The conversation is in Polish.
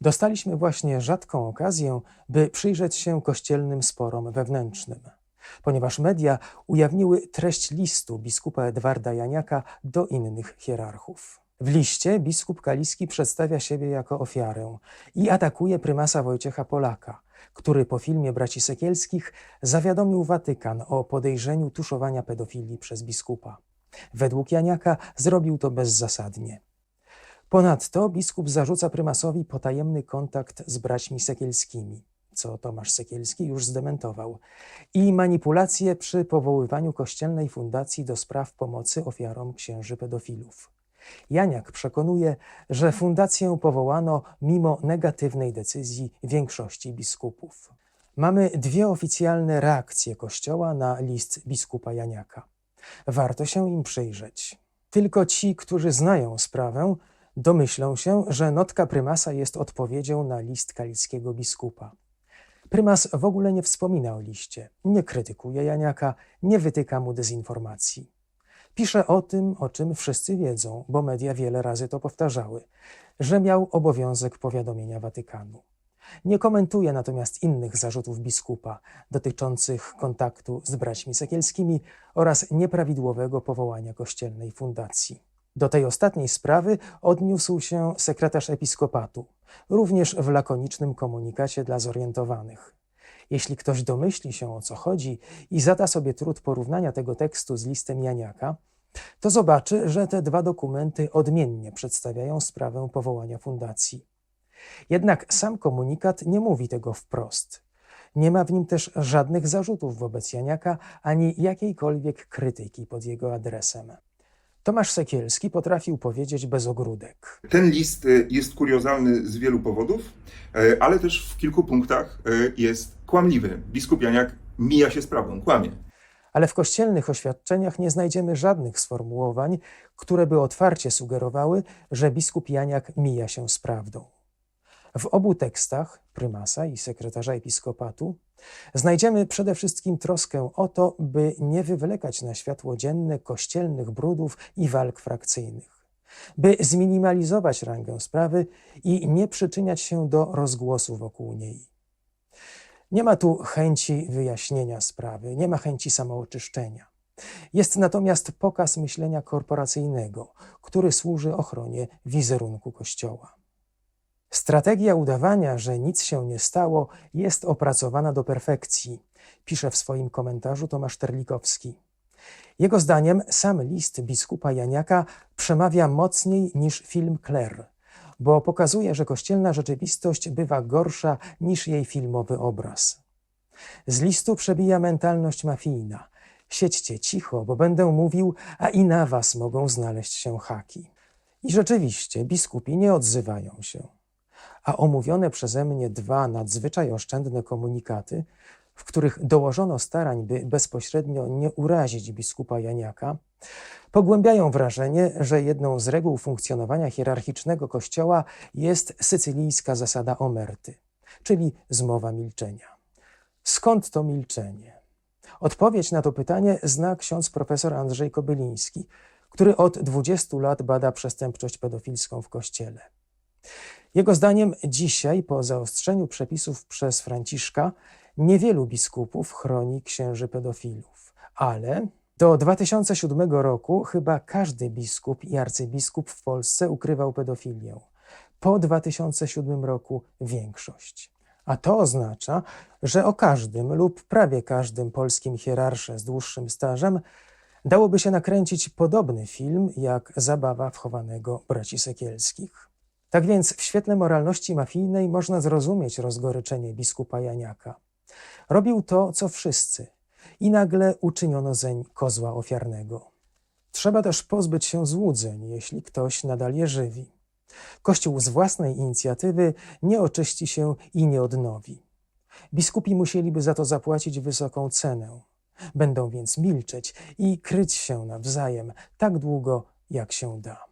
Dostaliśmy właśnie rzadką okazję, by przyjrzeć się kościelnym sporom wewnętrznym, ponieważ media ujawniły treść listu biskupa Edwarda Janiaka do innych hierarchów. W liście biskup Kaliski przedstawia siebie jako ofiarę i atakuje prymasa Wojciecha Polaka, który po filmie braci Sekielskich zawiadomił Watykan o podejrzeniu tuszowania pedofilii przez biskupa. Według Janiaka zrobił to bezzasadnie. Ponadto biskup zarzuca prymasowi potajemny kontakt z braćmi Sekielskimi, co Tomasz Sekielski już zdementował, i manipulacje przy powoływaniu kościelnej fundacji do spraw pomocy ofiarom księży pedofilów. Janiak przekonuje, że fundację powołano mimo negatywnej decyzji większości biskupów. Mamy dwie oficjalne reakcje Kościoła na list biskupa Janiaka. Warto się im przyjrzeć. Tylko ci, którzy znają sprawę, domyślą się, że notka prymasa jest odpowiedzią na list kalickiego biskupa. Prymas w ogóle nie wspomina o liście, nie krytykuje Janiaka, nie wytyka mu dezinformacji. Pisze o tym, o czym wszyscy wiedzą, bo media wiele razy to powtarzały, że miał obowiązek powiadomienia Watykanu. Nie komentuje natomiast innych zarzutów biskupa dotyczących kontaktu z braćmi sekielskimi oraz nieprawidłowego powołania kościelnej fundacji. Do tej ostatniej sprawy odniósł się sekretarz episkopatu, również w lakonicznym komunikacie dla zorientowanych. Jeśli ktoś domyśli się o co chodzi i zada sobie trud porównania tego tekstu z listem Janiaka, to zobaczy, że te dwa dokumenty odmiennie przedstawiają sprawę powołania fundacji. Jednak sam komunikat nie mówi tego wprost. Nie ma w nim też żadnych zarzutów wobec Janiaka ani jakiejkolwiek krytyki pod jego adresem. Tomasz Sekielski potrafił powiedzieć bez ogródek. Ten list y, jest kuriozalny z wielu powodów, y, ale też w kilku punktach y, jest kłamliwy. Biskup Janiak mija się z prawdą, kłamie. Ale w kościelnych oświadczeniach nie znajdziemy żadnych sformułowań, które by otwarcie sugerowały, że biskup Janiak mija się z prawdą. W obu tekstach, prymasa i sekretarza episkopatu, znajdziemy przede wszystkim troskę o to, by nie wywlekać na światło dzienne kościelnych brudów i walk frakcyjnych, by zminimalizować rangę sprawy i nie przyczyniać się do rozgłosu wokół niej. Nie ma tu chęci wyjaśnienia sprawy, nie ma chęci samooczyszczenia. Jest natomiast pokaz myślenia korporacyjnego, który służy ochronie wizerunku Kościoła. Strategia udawania, że nic się nie stało, jest opracowana do perfekcji, pisze w swoim komentarzu Tomasz Terlikowski. Jego zdaniem sam list biskupa Janiaka przemawia mocniej niż film Claire, bo pokazuje, że kościelna rzeczywistość bywa gorsza niż jej filmowy obraz. Z listu przebija mentalność mafijna. Siedźcie cicho, bo będę mówił, a i na was mogą znaleźć się haki. I rzeczywiście biskupi nie odzywają się a omówione przeze mnie dwa nadzwyczaj oszczędne komunikaty, w których dołożono starań, by bezpośrednio nie urazić biskupa Janiaka, pogłębiają wrażenie, że jedną z reguł funkcjonowania hierarchicznego Kościoła jest sycylijska zasada omerty, czyli zmowa milczenia. Skąd to milczenie? Odpowiedź na to pytanie zna ksiądz profesor Andrzej Kobyliński, który od 20 lat bada przestępczość pedofilską w Kościele. Jego zdaniem dzisiaj, po zaostrzeniu przepisów przez Franciszka, niewielu biskupów chroni księży pedofilów, ale do 2007 roku chyba każdy biskup i arcybiskup w Polsce ukrywał pedofilię. Po 2007 roku większość. A to oznacza, że o każdym lub prawie każdym polskim hierarsze z dłuższym stażem dałoby się nakręcić podobny film jak Zabawa wchowanego braci Sekielskich. Tak więc w świetle moralności mafijnej można zrozumieć rozgoryczenie biskupa Janiaka. Robił to, co wszyscy i nagle uczyniono zeń kozła ofiarnego. Trzeba też pozbyć się złudzeń, jeśli ktoś nadal je żywi. Kościół z własnej inicjatywy nie oczyści się i nie odnowi. Biskupi musieliby za to zapłacić wysoką cenę. Będą więc milczeć i kryć się nawzajem tak długo, jak się da.